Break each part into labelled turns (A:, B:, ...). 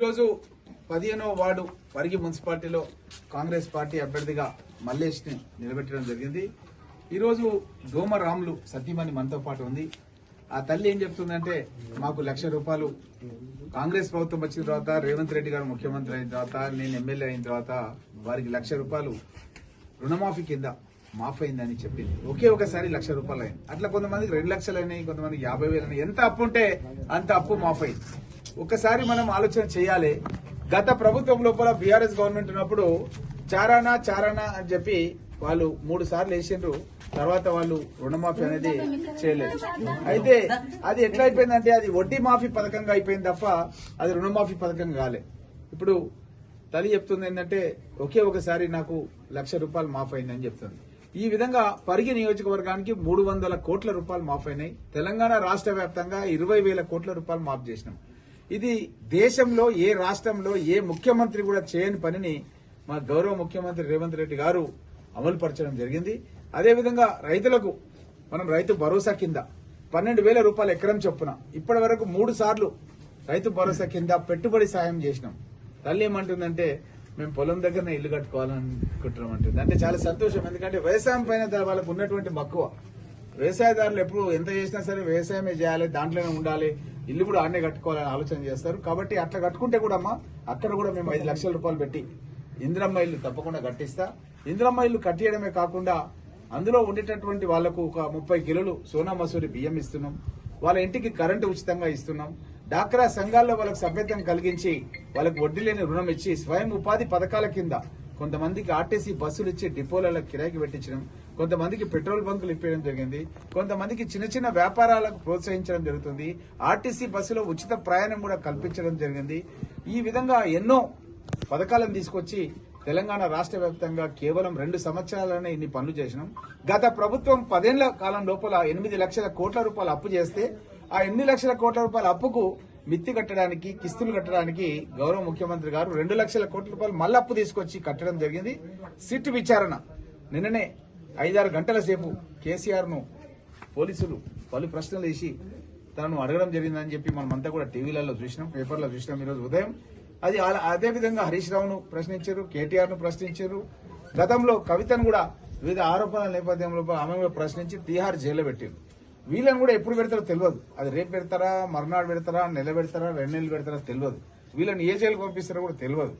A: ఈరోజు పదిహేనవ వార్డు పరిగి మున్సిపాలిటీలో కాంగ్రెస్ పార్టీ అభ్యర్థిగా మల్లేష్ని నిలబెట్టడం జరిగింది. ఈరోజు డోమ రాములు సతీమణి మనతో పాటు ఉంది. ఆ తల్లి ఏం చెప్తుందంటే మాకు లక్ష రూపాయలు. కాంగ్రెస్ ప్రభుత్వం వచ్చిన తర్వాత రేవంత్ రెడ్డి గారు ముఖ్యమంత్రి అయిన తర్వాత నేను ఎమ్మెల్యే అయిన తర్వాత వారికి లక్ష రూపాయలు రుణమాఫీ కింద మాఫ్ అయిందని చెప్పింది. ఒకే ఒకసారి లక్ష రూపాయలు అయింది. అట్లా కొంతమందికి రెండు లక్షలు అయినాయి కొంతమందికి యాభై వేలు అయినాయి. ఎంత అప్పు ఉంటే అంత అప్పు మాఫ్ అయింది. ఒకసారి మనం ఆలోచన చేయాలి. గత ప్రభుత్వం లోపల బీఆర్ఎస్ గవర్నమెంట్ ఉన్నప్పుడు చారానా చారానా అని చెప్పి వాళ్ళు మూడు సార్లు వేసిండ్రు. తర్వాత వాళ్ళు రుణమాఫీ అనేది చేయలేదు. అయితే అది ఎట్లా అయిపోయిందంటే అది వడ్డీ మాఫీ పథకంగా అయిపోయింది తప్ప అది రుణమాఫీ పథకం కాలే. ఇప్పుడు తల్లి చెప్తుంది ఏంటంటే ఒకే ఒకసారి నాకు లక్ష రూపాయలు మాఫ్ అయిందని చెప్తుంది. ఈ విధంగా పరిగి నియోజకవర్గానికి మూడు వందల కోట్ల రూపాయలు మాఫ్ అయినాయి తెలంగాణ రాష్ట్ర వ్యాప్తంగా ఇరవై వేల కోట్ల రూపాయలు మాఫ్ చేసినాం. ఇది దేశంలో ఏ రాష్ట్రంలో ఏ ముఖ్యమంత్రి కూడా చేయని పనిని మా గౌరవ ముఖ్యమంత్రి రేవంత్ రెడ్డి గారు అమలు పరచడం జరిగింది. అదేవిధంగా రైతులకు మనం రైతు భరోసా కింద పన్నెండు వేల రూపాయలు ఎకరం చొప్పున ఇప్పటి వరకు మూడు సార్లు రైతు భరోసా కింద పెట్టుబడి సాయం చేసినాం. తల్లి ఏమంటుందంటే మేము పొలం దగ్గరనే ఇల్లు కట్టుకోవాలనుకుంటున్నాం అంటుంది. అంటే చాలా సంతోషం. ఎందుకంటే వ్యవసాయం పైన వాళ్ళకు ఉన్నటువంటి మక్కువ. వ్యవసాయదారులు ఎప్పుడు ఎంత చేసినా సరే వ్యవసాయమే చేయాలి దాంట్లోనే ఉండాలి. ఇల్లు కూడా ఆడనే కట్టుకోవాలని ఆలోచన చేస్తారు. కాబట్టి అట్లా కట్టుకుంటే కూడా అమ్మా అక్కడ కూడా మేము ఐదు లక్షల రూపాయలు పెట్టి ఇందిరమ్మ ఇల్లు తప్పకుండా కట్టిస్తా. ఇందిరమ్మ ఇల్లు కట్టియడమే కాకుండా అందులో ఉండేటటువంటి వాళ్ళకు ఒక ముప్పై కిలోలు సోనా మసూరి బియ్యం ఇస్తున్నాం. వాళ్ళ ఇంటికి కరెంటు ఉచితంగా ఇస్తున్నాం. డాక్రా సంఘాల్లో వాళ్ళకి సభ్యత్వం కలిగించి వాళ్ళకి వడ్డీ లేని రుణం ఇచ్చి స్వయం ఉపాధి పథకాల కింద కొంతమందికి ఆర్టీసీ బస్సులు ఇచ్చి డిపోలలో కిరాయికి పెట్టించడం కొంతమందికి పెట్రోల్ బంకులు ఇప్పించడం జరిగింది కొంతమందికి చిన్న చిన్న వ్యాపారాలకు ప్రోత్సహించడం జరుగుతుంది ఆర్టీసీ బస్సులో ఉచిత ప్రయాణం కూడా కల్పించడం జరిగింది. ఈ విధంగా ఎన్నో పథకాలను తీసుకొచ్చి తెలంగాణ రాష్ట్ర వ్యాప్తంగా కేవలం రెండు సంవత్సరాలనే ఇన్ని పనులు చేసినాం. గత ప్రభుత్వం పదేళ్ళ కాలం లోపల ఎనిమిది లక్షల కోట్ల రూపాయలు అప్పు చేస్తే ఆ ఎనిమిది లక్షల కోట్ల రూపాయల అప్పుకు మిత్తి కట్టడానికి కిస్తులు కట్టడానికి గౌరవ ముఖ్యమంత్రి గారు రెండు లక్షల కోట్ల రూపాయలు మళ్ళీ అప్పు తీసుకొచ్చి కట్టడం జరిగింది. సిట్ విచారణ. నిన్ననే ఐదారు గంటల సేపు కేసీఆర్ను పోలీసులు పలు ప్రశ్నలు వేసి తనను అడగడం జరిగిందని చెప్పి మనమంతా కూడా టీవీలలో చూసినాం పేపర్లో చూసినాం ఈరోజు ఉదయం. అది అలా- అదే విధంగా హరీష్ రావును ప్రశ్నించారు కేటీఆర్ను ప్రశ్నించారు. గతంలో కవితను కూడా వివిధ ఆరోపణల నేపథ్యంలో ఆమె కూడా ప్రశ్నించి తీహార్ జైల్లో పెట్టారు వీళ్ళని కూడా ఎప్పుడు పెడతారో తెలియదు. అది రేపు పెడతారా మర్నాడు పెడతారా నెల పెడతారా రెండు నెలలు పెడతారా తెలియదు. వీళ్ళని ఏ జైలు పంపిస్తారో కూడా తెలియదు.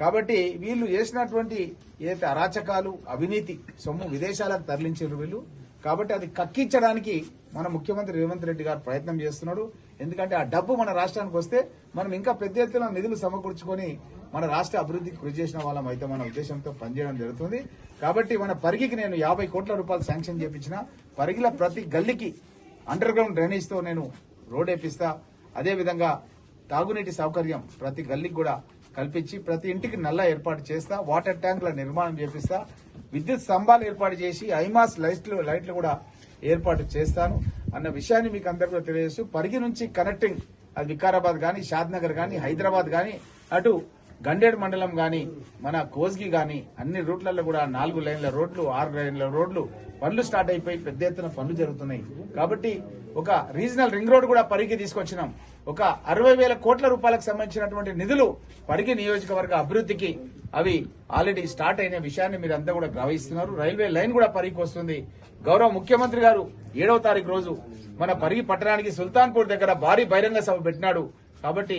A: కాబట్టి వీళ్ళు చేసినటువంటి ఏదైతే అరాచకాలు అవినీతి సొమ్ము విదేశాలకు తరలించారు వీళ్ళు. కాబట్టి అది కక్కించడానికి మన ముఖ్యమంత్రి రేవంత్ రెడ్డి గారు ప్రయత్నం చేస్తున్నాడు. ఎందుకంటే ఆ డబ్బు మన రాష్ట్రానికి వస్తే మనం ఇంకా పెద్ద ఎత్తున నిధులు సమకూర్చుకొని మన రాష్ట్ర అభివృద్ధికి కృషి చేసిన వాళ్ళం అయితే మన ఉద్దేశంతో పనిచేయడం జరుగుతుంది. కాబట్టి మన పరిగికి నేను యాభై కోట్ల రూపాయలు శాంక్షన్ చేపించిన. పరిగిల ప్రతి గల్లీకి అండర్ గ్రౌండ్ డ్రైనేజ్తో నేను రోడ్ వేపిస్తా. అదేవిధంగా తాగునీటి సౌకర్యం ప్రతి గల్లీకి కూడా కల్పించి ప్రతి ఇంటికి నల్ల ఏర్పాటు చేస్తా వాటర్ ట్యాంకుల నిర్మాణం చేపిస్తా విద్యుత్ స్తంభాలు ఏర్పాటు చేసి ఐమాస్ లైట్లు లైట్లు కూడా ఏర్పాటు చేస్తాను. అన్న విషయాన్ని మీకు అందరికీ తెలియజేస్తూ పరిగి నుంచి కనెక్టింగ్ అది వికారాబాద్ కానీ షాద్ నగర్ కానీ హైదరాబాద్ కానీ అటు గండేడు మండలం గాని మన కోస్గి గాని అన్ని రూట్లలో కూడా నాలుగు లైన్ల రోడ్లు ఆరు లైన్ల రోడ్లు పనులు స్టార్ట్ అయిపోయి పెద్ద ఎత్తున పనులు జరుగుతున్నాయి. కాబట్టి ఒక రీజనల్ రింగ్ రోడ్ కూడా పరిగి తీసుకొచ్చినాం. ఒక అరవై వేల కోట్ల రూపాయలకు సంబంధించినటువంటి నిధులు పరిగి నియోజకవర్గ అభివృద్ధికి అవి ఆల్రెడీ స్టార్ట్ అయిన విషయాన్ని మీరు అంతా కూడా గ్రహిస్తున్నారు. రైల్వే లైన్ కూడా పరిగి వస్తుంది. గౌరవ ముఖ్యమంత్రి గారు ఏడవ తారీఖు రోజు మన పరిగి పట్టణానికి సుల్తాన్పూర్ దగ్గర భారీ బహిరంగ సభ పెట్టినాడు. కాబట్టి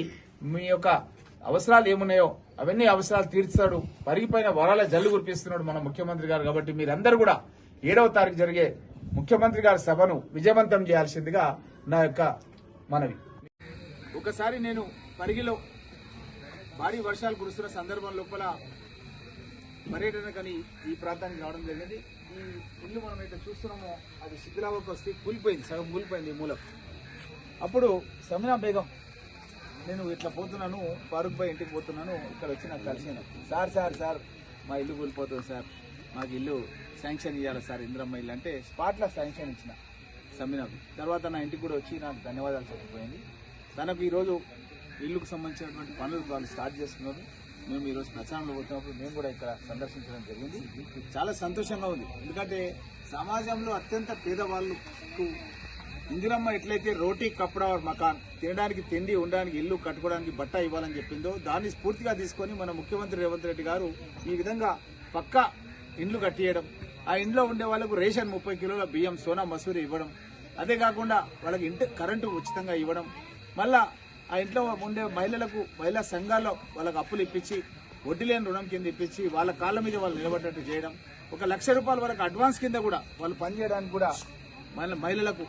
A: మీ యొక్క అవసరాలు ఏమున్నాయో అవన్నీ అవసరాలు తీర్చాడు. పరిగిపోయిన వరాల జల్లు కురిపిస్తున్నాడు మన ముఖ్యమంత్రి గారు కాబట్టి మీరందరూ కూడా ఏడవ తారీఖు జరిగే ముఖ్యమంత్రి గారి సభను విజయవంతం చేయాల్సిందిగా నా యొక్క మనవి. ఒకసారి నేను పరిగిలో భారీ వర్షాలు కురుస్తున్న సందర్భం లోపల పర్యటనకని ఈ ప్రాంతానికి రావడం జరిగింది. ఈ ఇల్లు మనం అయితే చూస్తున్నామో అది శిథిలావకు వస్తే కూలిపోయింది సగం కూలిపోయింది ఈ మూలం. అప్పుడు సమీనా బేగం నేను ఇట్లా పోతున్నాను ఫారూక్ భాయ్ ఇంటికి పోతున్నాను ఇక్కడ వచ్చి నాకు కలిసాను. సార్ సార్ సార్ మా ఇల్లు కూలిపోతుంది సార్. మాకు ఇల్లు శాంక్షన్ ఇవ్వాలి సార్ ఇంద్రమ్మ ఇల్లు అంటే స్పాట్లో శాంక్షన్ ఇచ్చిన సమీనాకు తర్వాత నా ఇంటికి కూడా వచ్చి నాకు ధన్యవాదాలు చెప్పిపోయింది. తనకు ఈరోజు ఇల్లుకు సంబంధించినటువంటి పనులు వాళ్ళు స్టార్ట్ చేస్తున్నారు. మేము ఈరోజు ప్రచారంలో పోతున్నప్పుడు మేము కూడా ఇక్కడ సందర్శించడం జరిగింది. చాలా సంతోషంగా ఉంది. ఎందుకంటే సమాజంలో అత్యంత పేదవాళ్ళకు ఇందిరమ్మ ఎట్లయితే రోటీ కప్పడా మకాన్ తినడానికి తిండి ఉండడానికి ఇల్లు కట్టుకోవడానికి బట్ట ఇవ్వాలని చెప్పిందో దాన్ని స్ఫూర్తిగా తీసుకొని మన ముఖ్యమంత్రి రేవంత్ రెడ్డి గారు ఈ విధంగా పక్కా ఇండ్లు కట్టియడం ఆ ఇంట్లో ఉండే వాళ్ళకు రేషన్ ముప్పై కిలోల బియ్యం సోనా మసూరి ఇవ్వడం అదే కాకుండా వాళ్ళకి ఇంటి కరెంటు ఉచితంగా ఇవ్వడం మళ్ళా ఆ ఇంట్లో ఉండే మహిళలకు మహిళా సంఘాల్లో వాళ్ళకు అప్పులు ఇప్పించి వడ్డీ లేని రుణం కింద ఇప్పించి వాళ్ళ కాళ్ళ మీద వాళ్ళు నిలబడ్డట్టు చేయడం ఒక లక్ష రూపాయలు వాళ్ళకి అడ్వాన్స్ కింద కూడా వాళ్ళు పనిచేయడానికి కూడా మన మహిళలకు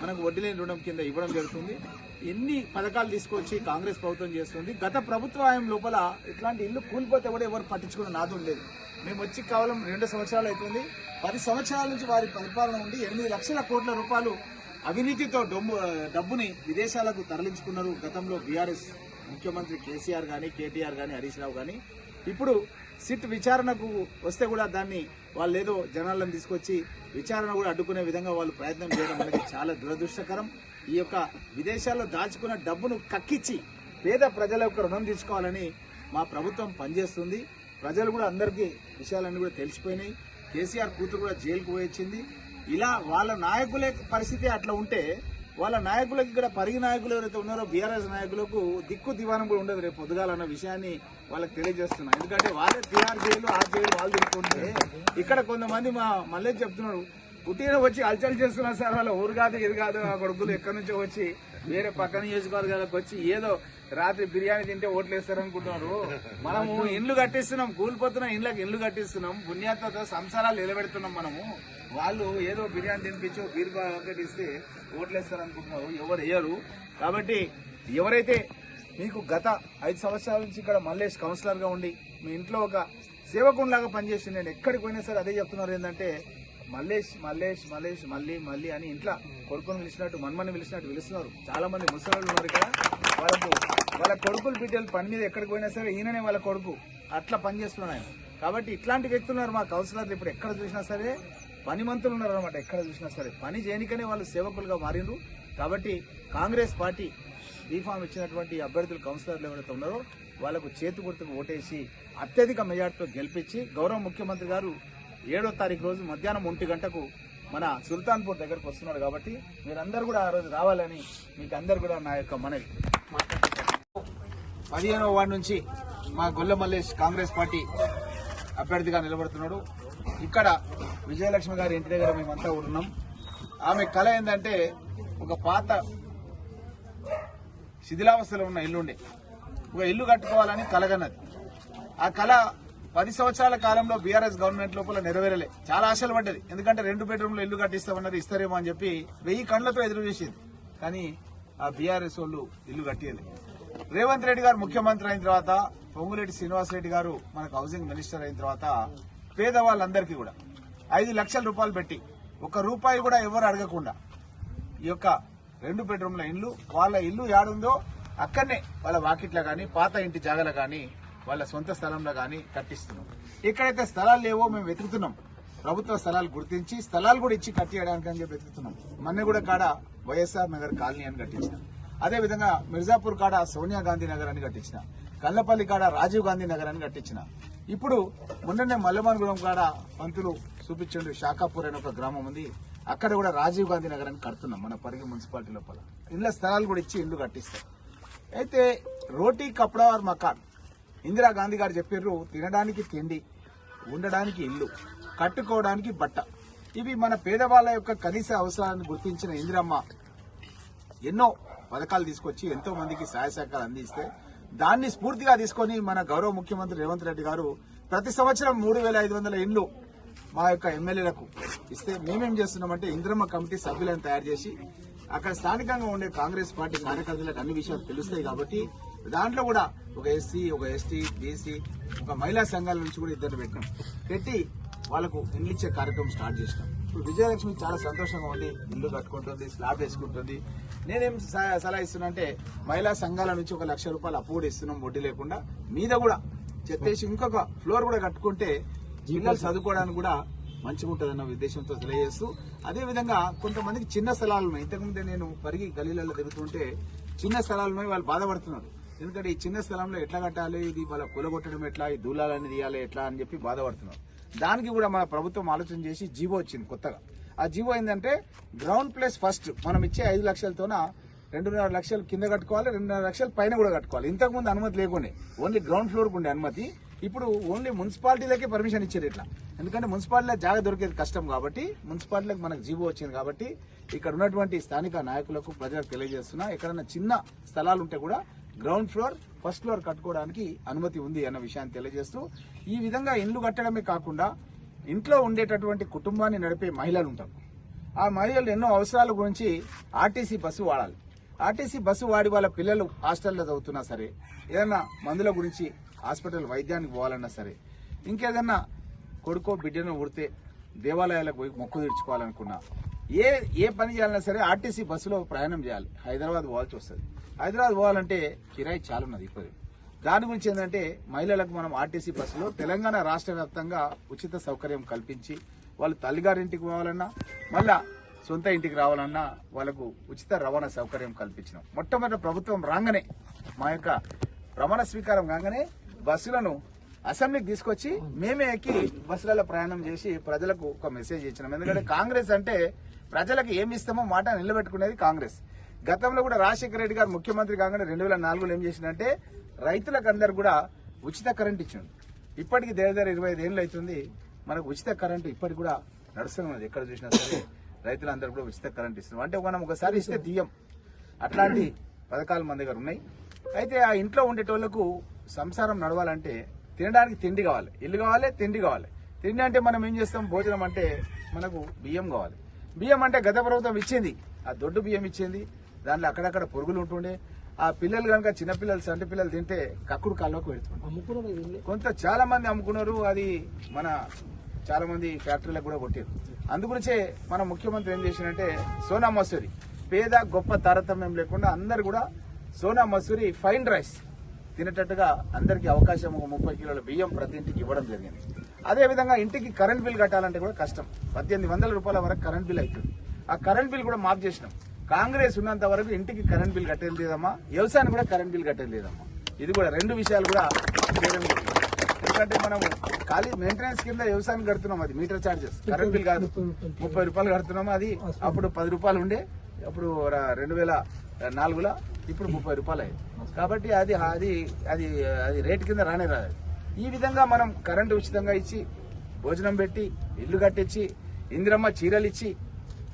A: మనకు వడ్డీ లేని రుణం కింద ఇవ్వడం జరుగుతుంది. ఎన్ని పథకాలు తీసుకొచ్చి కాంగ్రెస్ ప్రభుత్వం చేస్తుంది? గత ప్రభుత్వ హయాం లోపల ఇట్లాంటి ఇల్లు కూలిపోతే కూడా ఎవరు పట్టించుకున్న నాదు లేదు మేము వచ్చి కేవలం రెండు సంవత్సరాలు అవుతుంది. పది సంవత్సరాల నుంచి వారి పరిపాలన ఉండి ఎనిమిది లక్షల కోట్ల రూపాయలు అవినీతితో డొమ్ము డబ్బుని విదేశాలకు తరలించుకున్నారు గతంలో బీఆర్ఎస్ ముఖ్యమంత్రి కేసీఆర్ కానీ కేటీఆర్ కానీ హరీష్ రావు కానీ ఇప్పుడు సిట్ విచారణకు వస్తే కూడా దాన్ని వాళ్ళు ఏదో జనాలను తీసుకొచ్చి విచారణ కూడా అడ్డుకునే విధంగా వాళ్ళు ప్రయత్నం చేయడం అనేది చాలా దురదృష్టకరం. ఈ యొక్క విదేశాల్లో దాచుకున్న డబ్బును కక్కిచ్చి పేద ప్రజల యొక్క రుణం తీసుకోవాలని మా ప్రభుత్వం పనిచేస్తుంది. ప్రజలు కూడా అందరికీ విషయాలన్నీ కూడా తెలిసిపోయినాయి. కేసీఆర్ కూతురు కూడా జైలుకు పోయొచ్చింది ఇలా వాళ్ళ నాయకులే పరిస్థితి అట్లా ఉంటే వాళ్ళ నాయకులకు ఇక్కడ పరిగి నాయకులు ఎవరైతే ఉన్నారో బీఆర్ఎస్ నాయకులకు దిక్కు దివానం కూడా ఉండదు రేపు పొద్దుగాలన్న విషయాన్ని వాళ్ళకి తెలియజేస్తున్నా. ఎందుకంటే వాళ్ళే తిహార్ జైలు ఆ జైలు వాళ్ళు తిరుగుతుంటే ఇక్కడ కొంతమంది మా మళ్ళీ చెప్తున్నారు పుట్టిన వచ్చి అల్చల్ చేస్తున్నారు సార్ వాళ్ళ ఊరు కాదు ఇది కాదు ఆ కొడుకులు ఎక్కడి నుంచో వచ్చి వేరే పక్కన నియోజకవర్గాలకు వచ్చి ఏదో రాత్రి బిర్యానీ తింటే ఓట్లు వేస్తారు అనుకుంటున్నారు మనము ఇండ్లు కట్టిస్తున్నాం కూలిపోతున్నాం ఇండ్లకు ఇండ్లు కట్టిస్తున్నాం పుణ్యాత్మతో సంసారాలు నిలబెడుతున్నాం మనము. వాళ్ళు ఏదో బిర్యానీ తినిపించి బీర్ ఒకటి ఇస్తే ఓట్లు వేస్తారు అనుకుంటున్నారు ఎవరు వేయరు. కాబట్టి ఎవరైతే మీకు గత ఐదు సంవత్సరాల నుంచి ఇక్కడ మల్లేష్ కౌన్సిలర్గా ఉండి మీ ఇంట్లో ఒక సేవకుండలాగా పనిచేసి నేను ఎక్కడికి పోయినా సరే అదే చెప్తున్నారు ఏంటంటే మల్లేష్ మల్లేష్ మల్లేష్ మళ్ళీ మళ్ళీ అని ఇంట్లో కొడుకుని పిలిచినట్టు మన్మని పిలిచినట్టు పిలుస్తున్నారు. చాలా మంది ముసలి ఉన్నారు ఇక్కడ. వాళ్ళకు వాళ్ళ కొడుకులు బిడ్డలు పని మీద ఎక్కడికి పోయినా సరే ఈయననే వాళ్ళ కొడుకు. అట్లా పని చేస్తున్నాడు ఆయన. కాబట్టి ఇట్లాంటి వ్యక్తులు ఉన్నారు మా కౌన్సిలర్లు ఇప్పుడు ఎక్కడ చూసినా సరే పని మంతులు ఉన్నారు అనమాట ఎక్కడ చూసినా సరే పని చేయనికనే వాళ్ళు సేవకులుగా మారిండ్రు. కాబట్టి కాంగ్రెస్ పార్టీ బీఫామ్ ఇచ్చినటువంటి అభ్యర్థులు కౌన్సిలర్లు ఎవరైతే ఉన్నారో వాళ్ళకు చేతి గుర్తుకు ఓటేసి అత్యధిక మెజార్టీతో గెలిపించి గౌరవ ముఖ్యమంత్రి గారు ఏడో తారీఖు రోజు మధ్యాహ్నం ఒంటి గంటకు మన సుల్తాన్పూర్ దగ్గరకు వస్తున్నారు కాబట్టి మీరందరూ కూడా ఆ రోజు రావాలని మీకు అందరు కూడా నా యొక్క మనవి. పదిహేనవ వార్డు నుంచి మా గొల్ల మల్లేష్ కాంగ్రెస్ పార్టీ అభ్యర్థిగా నిలబడుతున్నాడు. ఇక్కడ విజయలక్ష్మి గారి ఇంటి దగ్గర మేమంతా ఉన్నాం ఆమె కళ ఏంటంటే ఒక పాత శిథిలావస్థలో ఉన్న ఇల్లుండే. ఒక ఇల్లు కట్టుకోవాలని కలగన్నది ఆ కళ పది సంవత్సరాల కాలంలో బీఆర్ఎస్ గవర్నమెంట్ లోపల నెరవేరలే. చాలా ఆశలు పడ్డది. ఎందుకంటే రెండు బెడ్రూమ్లు ఇల్లు కట్టిస్తామన్నది ఇస్తారేమో అని చెప్పి వెయ్యి కండ్లతో ఎదురు చేసేది. కానీ ఆ బీఆర్ఎస్ వాళ్ళు ఇల్లు కట్టేది రేవంత్ రెడ్డి గారు ముఖ్యమంత్రి అయిన తర్వాత పొంగులేటి శ్రీనివాస్ రెడ్డి గారు మనకు హౌసింగ్ మినిస్టర్ అయిన తర్వాత పేదవాళ్ళందరికీ కూడా ఐదు లక్షల రూపాయలు పెట్టి ఒక రూపాయి కూడా ఎవరు అడగకుండా ఈ యొక్క రెండు బెడ్రూమ్ల ఇల్లు వాళ్ళ ఇల్లు యాడుందో అక్కడనే వాళ్ళ వాకిట్ల కానీ పాత ఇంటి జాగల కానీ వాళ్ళ సొంత స్థలంలో కానీ కట్టిస్తున్నాం. ఎక్కడైతే స్థలాలు లేవో మేము వెతుకుతున్నాం. ప్రభుత్వ స్థలాలు గుర్తించి స్థలాలు కూడా ఇచ్చి కట్టియడానికి అని చెప్పి వెతుకుతున్నాం. మన్నెగూడ కాడ వైఎస్ఆర్ నగర్ కాలనీ అని కట్టించిన. అదే విధంగా మిర్జాపూర్ కాడ సోనియా గాంధీ నగర్ అని కట్టించిన. కల్లపల్లి కాడ రాజీవ్ గాంధీ నగర్ అని కట్టించిన. ఇప్పుడు మొన్ననే మల్లమానగూడెం కాడ పంతులు చూపించండి షాకాపూర్ అనే ఒక గ్రామం ఉంది. అక్కడ కూడా రాజీవ్ గాంధీ నగర్ అని కడుతున్నాం మన పరిగి మున్సిపాలిటీ లోపల. ఇళ్ళ స్థలాలు కూడా ఇచ్చి ఇల్లు కట్టిస్తాం. అయితే రోటీ కపడా ఆర్ మకాన్ ఇందిరా గాంధీ గారు చెప్పారు తినడానికి తిండి ఉండడానికి ఇల్లు కట్టుకోవడానికి బట్ట. ఇవి మన పేదవాళ్ళ యొక్క కనీస అవసరాలను గుర్తించిన ఇందిరమ్మ ఎన్నో పథకాలు తీసుకొచ్చి ఎంతో మందికి సహాయ సహకారాలు అందిస్తే దాన్ని స్ఫూర్తిగా తీసుకొని మన గౌరవ ముఖ్యమంత్రి రేవంత్ రెడ్డి గారు ప్రతి సంవత్సరం మూడు వేల ఐదు వందల ఇండ్లు మా యొక్క ఎమ్మెల్యేలకు ఇస్తే మేమేం చేస్తున్నామంటే ఇంద్రమ్మ కమిటీ సభ్యులను తయారు చేసి అక్కడ స్థానికంగా ఉండే కాంగ్రెస్ పార్టీ కార్యకర్తలకు అన్ని విషయాలు తెలుస్తాయి కాబట్టి దాంట్లో కూడా ఒక ఎస్సీ ఒక ఎస్టీ బీసీ ఒక మహిళా సంఘాల నుంచి కూడా ఇద్దరు పెట్టినాం పెట్టి వాళ్ళకు ఇండ్లు ఇచ్చే కార్యక్రమం స్టార్ట్ చేసినాం. ఇప్పుడు విజయలక్ష్మి చాలా సంతోషంగా ఉంది. ఇల్లు కట్టుకుంటుంది స్లాబ్ వేసుకుంటుంది. నేనేం సలహా ఇస్తున్నా అంటే మహిళా సంఘాల నుంచి ఒక లక్ష రూపాయలు అప్పు కూడా ఇస్తున్నాం వడ్డీ లేకుండా. మీద కూడా చెత్తేసి ఇంకొక ఫ్లోర్ కూడా కట్టుకుంటే పిల్లలు చదువుకోవడానికి కూడా మంచిగా ఉంటుందన్న ఉద్దేశంతో తెలియజేస్తూ అదే విధంగా కొంతమందికి చిన్న స్థలాలు ఉన్నాయి ఇంతకుముందే నేను పరిగి గలీలలో తిరుగుతుంటే చిన్న స్థలాలు ఉన్నాయి వాళ్ళు బాధపడుతున్నారు. ఎందుకంటే ఈ చిన్న స్థలంలో ఎట్లా కట్టాలి ఇది వాళ్ళ కొలగొట్టడం ఎట్లా ఈ దూలాలని తీయాలి ఎట్లా అని చెప్పి బాధపడుతున్నారు. దానికి కూడా మన ప్రభుత్వం ఆలోచన చేసి జీవో వచ్చింది కొత్తగా. ఆ జీవో ఏంటంటే గ్రౌండ్ ప్లేస్ ఫస్ట్ మనం ఇచ్చే ఐదు లక్షలతోన రెండున్నర లక్షలు కింద కట్టుకోవాలి రెండున్నర లక్షలు పైన కూడా కట్టుకోవాలి. ఇంతకు ముందు అనుమతి లేకుండే. ఓన్లీ గ్రౌండ్ ఫ్లోర్ ఉండే అనుమతి. ఇప్పుడు ఓన్లీ మున్సిపాలిటీలకే పర్మిషన్ ఇచ్చారు ఇట్లా. ఎందుకంటే మున్సిపాలిటీలో జాగా దొరికేది కష్టం కాబట్టి మున్సిపాలిటీలకు మనకు జీవో వచ్చింది కాబట్టి ఇక్కడ ఉన్నటువంటి స్థానిక నాయకులకు ప్రజలకు తెలియజేస్తున్నా ఎక్కడైనా చిన్న స్థలాలు ఉంటే కూడా గ్రౌండ్ ఫ్లోర్ ఫస్ట్ ఫ్లోర్ కట్టుకోవడానికి అనుమతి ఉంది అన్న విషయాన్ని తెలియజేస్తూ ఈ విధంగా ఇండ్లు కట్టడమే కాకుండా ఇంట్లో ఉండేటటువంటి కుటుంబాన్ని నడిపే మహిళలు ఉంటారు ఆ మహిళలు ఎన్నో అవసరాల గురించి ఆర్టీసీ బస్సు వాడాలి. ఆర్టీసీ బస్సు వాడి వాళ్ళ పిల్లలు హాస్టల్లో చదువుతున్నా సరే ఏదైనా మందుల గురించి హాస్పిటల్ వైద్యానికి పోవాలన్నా సరే ఇంకేదన్నా కొడుకో బిడ్డను ఉడితే దేవాలయాలకు పోయి మొక్కు తీర్చుకోవాలనుకున్నా ఏ ఏ పని చేయాలన్నా సరే ఆర్టీసీ బస్సులో ప్రయాణం చేయాలి. హైదరాబాద్ పోవాల్సి వస్తుంది. హైదరాబాద్ పోవాలంటే కిరాయి చాలా ఉన్నది ఇప్పుడు దాని గురించి ఏంటంటే మహిళలకు మనం ఆర్టీసీ బస్సులో తెలంగాణ రాష్ట్ర వ్యాప్తంగా ఉచిత సౌకర్యం కల్పించి వాళ్ళు తల్లిగారింటికి పోవాలన్నా మళ్ళా సొంత ఇంటికి రావాలన్నా వాళ్ళకు ఉచిత రవాణా సౌకర్యం కల్పించినాం. మొట్టమొదటి ప్రభుత్వం రాగానే మా యొక్క ప్రమాణ స్వీకారం కాగానే బస్సులను అసెంబ్లీకి తీసుకొచ్చి మేమే ఎక్కి బస్సులలో ప్రయాణం చేసి ప్రజలకు ఒక మెసేజ్ ఇచ్చినాం. ఎందుకంటే కాంగ్రెస్ అంటే ప్రజలకు ఏమి ఇస్తామో మాట నిలబెట్టుకునేది కాంగ్రెస్. గతంలో కూడా రాజశేఖర రెడ్డి గారు ముఖ్యమంత్రి కాగానే రెండు వేల నాలుగులో ఏం చేసిందంటే రైతులకు అందరు కూడా ఉచిత కరెంట్ ఇచ్చిండు. ఇప్పటికి దగ్గర ఇరవై ఐదు ఏళ్ళు అవుతుంది మనకు ఉచిత కరెంటు ఇప్పటికి కూడా నడుస్తున్నది ఎక్కడ చూసినా సరే రైతులందరూ కూడా ఉచిత కరెంట్ ఇస్తున్నాం అంటే మనం ఒకసారి ఇస్తే తీయం. అట్లాంటి పథకాలు మన దగ్గర ఉన్నాయి. అయితే ఆ ఇంట్లో ఉండేటోళ్ళకు సంసారం నడవాలంటే తినడానికి తిండి కావాలి. ఇల్లు కావాలి తిండి కావాలి. తిండి అంటే మనం ఏం చేస్తాం? భోజనం అంటే మనకు బియ్యం కావాలి. బియ్యం అంటే గత ప్రభుత్వం ఇచ్చింది. ఆ దొడ్డు బియ్యం ఇచ్చింది. దాంట్లో అక్కడక్కడ పురుగులు ఉంటుండే. ఆ పిల్లలు కనుక చిన్నపిల్లలు సంటి పిల్లలు తింటే కక్కుడు కాళ్ళకు పెడుతుంది కొంత చాలా మంది అమ్ముకున్నారు. అది మన చాలా మంది ఫ్యాక్టరీలకు కూడా కొట్టారు. అందుగురించే మన ముఖ్యమంత్రి ఏం చేసినంటే సోనా మసూరి. పేద గొప్ప తారతమ్యం లేకుండా అందరు కూడా సోనా మసూరి ఫైన్ రైస్. తినేటట్టుగా అందరికీ అవకాశం ఒక ముప్పై కిలోల బియ్యం ప్రతి ఇంటికి ఇవ్వడం జరిగింది. అదే విధంగా ఇంటికి కరెంట్ బిల్ కట్టాలంటే కూడా కష్టం. పద్దెనిమిది వందల రూపాయల వరకు కరెంట్ బిల్ అవుతుంది ఆ కరెంట్ బిల్ కూడా మాఫ్ చేసినాం. కాంగ్రెస్ ఉన్నంత వరకు ఇంటికి కరెంట్ బిల్ కట్టేది లేదమ్మా. వ్యవసాయానికి కూడా కరెంట్ బిల్ కట్టలేదమ్మా లేదమ్మా. ఇది కూడా రెండు విషయాలు కూడా చేయడం ఎందుకంటే మనం ఖాళీ మెయింటెనెన్స్ కింద వ్యవసాయం కడుతున్నాం అది మీటర్ చార్జెస్ కరెంట్ బిల్ కాదు. ముప్పై రూపాయలు కడుతున్నాము అది. అప్పుడు పది రూపాయలు ఉండే. అప్పుడు ర- రెండు వేల నాలుగులో ఇప్పుడు ముప్పై రూపాయలు అయ్యింది కాబట్టి అది అది అది అది రేట్ కింద రానే రాదు. ఈ విధంగా మనం కరెంటు ఉచితంగా ఇచ్చి భోజనం పెట్టి ఇల్లు కట్టించి ఇందిరమ్మ చీరలు ఇచ్చి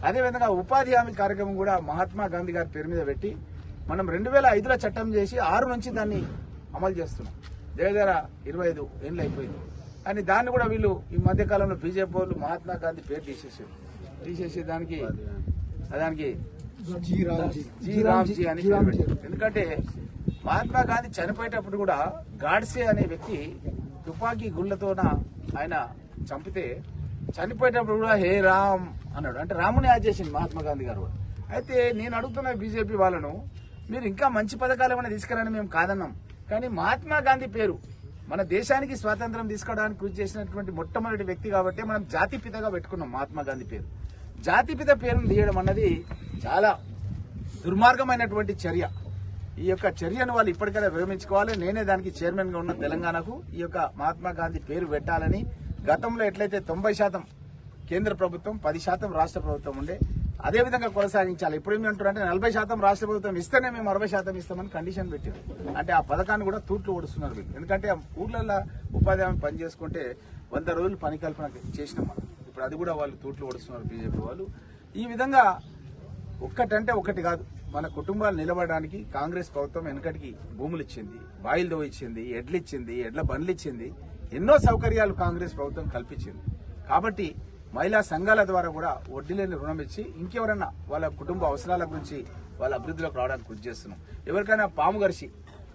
A: అదేవిధంగా ఉపాధి హామీ కార్యక్రమం కూడా మహాత్మా గాంధీ గారి పేరు మీద పెట్టి మనం రెండు వేల ఐదులో చట్టం చేసి ఆరు నుంచి దాన్ని అమలు చేస్తున్నాం. దగ్గర ఇరవై ఐదు ఏళ్ళు అయిపోయింది. అని దాన్ని కూడా వీళ్ళు ఈ మధ్య కాలంలో బీజేపీ వాళ్ళు మహాత్మా గాంధీ పేరు తీసేసారు. తీసేసి దానికి దానికి జీ రామ్జీ అని. ఎందుకంటే మహాత్మా గాంధీ చనిపోయేటప్పుడు కూడా గాడ్సే అనే వ్యక్తి తుపాకీ గుళ్ళతోన ఆయన చంపితే చనిపోయేటప్పుడు కూడా హే రామ్ అన్నాడు. అంటే రాముని యాద్ చేసింది మహాత్మా గాంధీ గారు. అయితే నేను అడుగుతున్న బీజేపీ వాళ్ళను మీరు ఇంకా మంచి పథకాలు ఏమైనా తీసుకురని మేము కాదన్నాం. కానీ మహాత్మా గాంధీ పేరు మన దేశానికి స్వాతంత్రం తీసుకోవడానికి కృషి చేసినటువంటి మొట్టమొదటి వ్యక్తి కాబట్టి మనం జాతిపితగా పెట్టుకున్నాం మహాత్మా గాంధీ పేరు. జాతిపిత పేరును తీయడం అన్నది చాలా దుర్మార్గమైనటువంటి చర్య. ఈ యొక్క చర్యను వాళ్ళు ఇప్పటికైనా విరమించుకోవాలి. నేనే దానికి చైర్మన్గా ఉన్న తెలంగాణకు ఈ యొక్క మహాత్మా గాంధీ పేరు పెట్టాలని గతంలో ఎట్లయితే తొంభై శాతం కేంద్ర ప్రభుత్వం పది శాతం రాష్ట్ర ప్రభుత్వం ఉండే అదేవిధంగా కొనసాగించాలి. ఇప్పుడు ఏమంటారంటే నలభై శాతం రాష్ట్ర ప్రభుత్వం ఇస్తేనే మేము అరవై శాతం ఇస్తామని కండిషన్ పెట్టారు. అంటే ఆ పథకాన్ని కూడా తూట్లు ఓడుస్తున్నారు ఎందుకంటే ఆ ఊర్లలో ఉపాధి హామీ పని చేసుకుంటే వంద రోజులు పని కల్పన చేసినాం మనం. ఇప్పుడు అది కూడా వాళ్ళు తూట్లు ఓడుస్తున్నారు బీజేపీ వాళ్ళు. ఈ విధంగా ఒక్కటంటే ఒకటి కాదు మన కుటుంబాలు నిలబడడానికి కాంగ్రెస్ ప్రభుత్వం వెనకటికి భూములు ఇచ్చింది బాయిలు ఇచ్చింది ఎడ్లు ఇచ్చింది ఎడ్ల బండ్లు ఇచ్చింది ఎన్నో సౌకర్యాలు కాంగ్రెస్ ప్రభుత్వం కల్పించింది. కాబట్టి మహిళా సంఘాల ద్వారా కూడా వడ్డీ లేని రుణం ఇచ్చి ఇంకెవరన్నా వాళ్ళ కుటుంబ అవసరాల గురించి వాళ్ళ అభివృద్ధిలోకి రావడానికి కృషి చేస్తున్నాం. ఎవరికైనా పాము గరిచి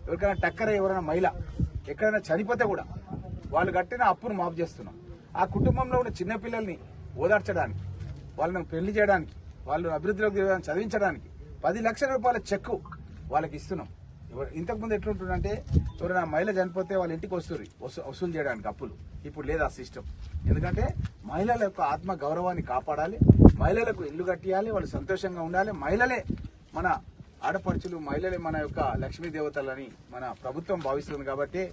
A: ఎవరికైనా టక్కర ఎవరైనా మహిళ ఎక్కడైనా చనిపోతే కూడా వాళ్ళు కట్టిన అప్పును మాఫ్ చేస్తున్నాం. ఆ కుటుంబంలో ఉన్న చిన్నపిల్లల్ని ఓదార్చడానికి వాళ్ళని పెళ్ళి చేయడానికి వాళ్ళు అభివృద్ధిలోకి చదివించడానికి పది లక్షల రూపాయల చెక్కు వాళ్ళకి ఇస్తున్నాం. ఇంతకుముందు ఎట్లుంటుందంటే ఎవరైనా మహిళ చనిపోతే వాళ్ళ ఇంటికి వస్తుంది వసూలు చేయడానికి అప్పులు. ఇప్పుడు లేదు ఆ సిస్టమ్. ఎందుకంటే మహిళల యొక్క ఆత్మ గౌరవాన్ని కాపాడాలి మహిళలకు ఇల్లు కట్టియాలి వాళ్ళు సంతోషంగా ఉండాలి. మహిళలే మన ఆడపడుచులు మహిళలే మన యొక్క లక్ష్మీ దేవతలని మన ప్రభుత్వం భావిస్తుంది కాబట్టి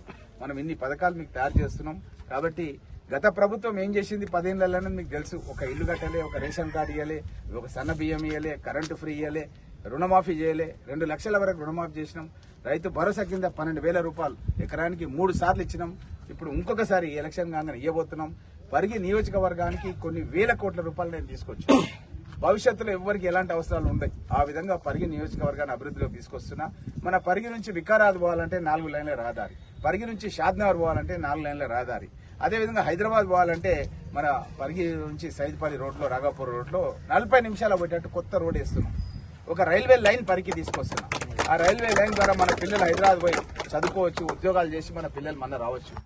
A: మనం ఇన్ని పథకాలు మీకు తయారు చేస్తున్నాం. కాబట్టి గత ప్రభుత్వం ఏం చేసింది? పదేళ్ళలోనే మీకు తెలుసు ఒక ఇల్లు కట్టలే ఒక రేషన్ కార్డు ఇవ్వలే ఒక సన్న బియ్యం ఇవ్వలే కరెంటు ఫ్రీ ఇవ్వలే రుణమాఫీ చేయలే. రెండు లక్షల వరకు రుణమాఫీ చేసినాం. రైతు భరోసా కింద పన్నెండు వేల రూపాయలు ఎకరానికి మూడు సార్లు ఇచ్చినాం. ఇప్పుడు ఇంకొకసారి ఎలక్షన్ కాగానే ఇవ్వబోతున్నాం పరిగి నియోజకవర్గానికి కొన్ని వేల కోట్ల రూపాయలు నేను తీసుకొచ్చాను. భవిష్యత్తులో ఎవరికి ఎలాంటి అవసరాలు ఉన్నాయి ఆ విధంగా పరిగి నియోజకవర్గాన్ని అభివృద్ధిలోకి తీసుకొస్తున్నా. మన పరిగి నుంచి వికారాబాద్ పోవాలంటే నాలుగు లైన్ల రహదారి. పరిగి నుంచి షాద్నగర్ పోవాలంటే నాలుగు లైన్ల రహదారి. అదేవిధంగా హైదరాబాద్ పోవాలంటే మన పరిగి నుంచి సైద్పల్లి రోడ్లో రాఘాపూర్ రోడ్లో నలభై నిమిషాలు పోయేటట్టు కొత్త రోడ్ వేస్తున్నాం. ఒక రైల్వే లైన్ పరికి తీసుకొస్తున్నాం. ఆ రైల్వే లైన్ ద్వారా మన పిల్లలు హైదరాబాద్ పోయి చదువుకోవచ్చు ఉద్యోగాలు చేసి మన పిల్లలు మన రావచ్చు.